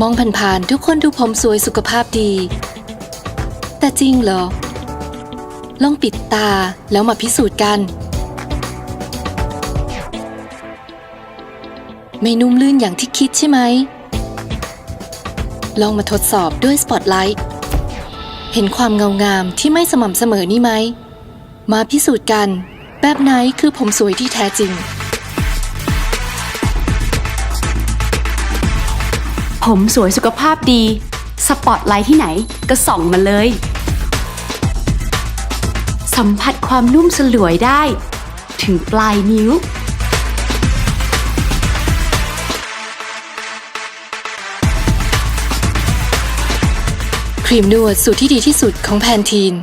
มองผ่านๆทุกคนดูผมสวยสุขภาพดี แต่จริงเหรอ ลองปิดตาแล้วมาพิสูจน์กัน ไม่นุ่มลื่นอย่างที่คิดใช่ไหม ลองมาทดสอบด้วยสปอตไลท์ เห็นความเงางามที่ไม่สม่ำเสมอนี่ไหม มาพิสูจน์กัน แบบไหนคือผมสวยที่แท้จริง ผมสวยสุขภาพดี สปอตไลท์ที่ไหนก็ส่องมาเลย สัมผัสความนุ่มสลวยได้ ถึงปลายนิ้ว ครีมนวดสูตรที่ดีที่สุดของแพนทีน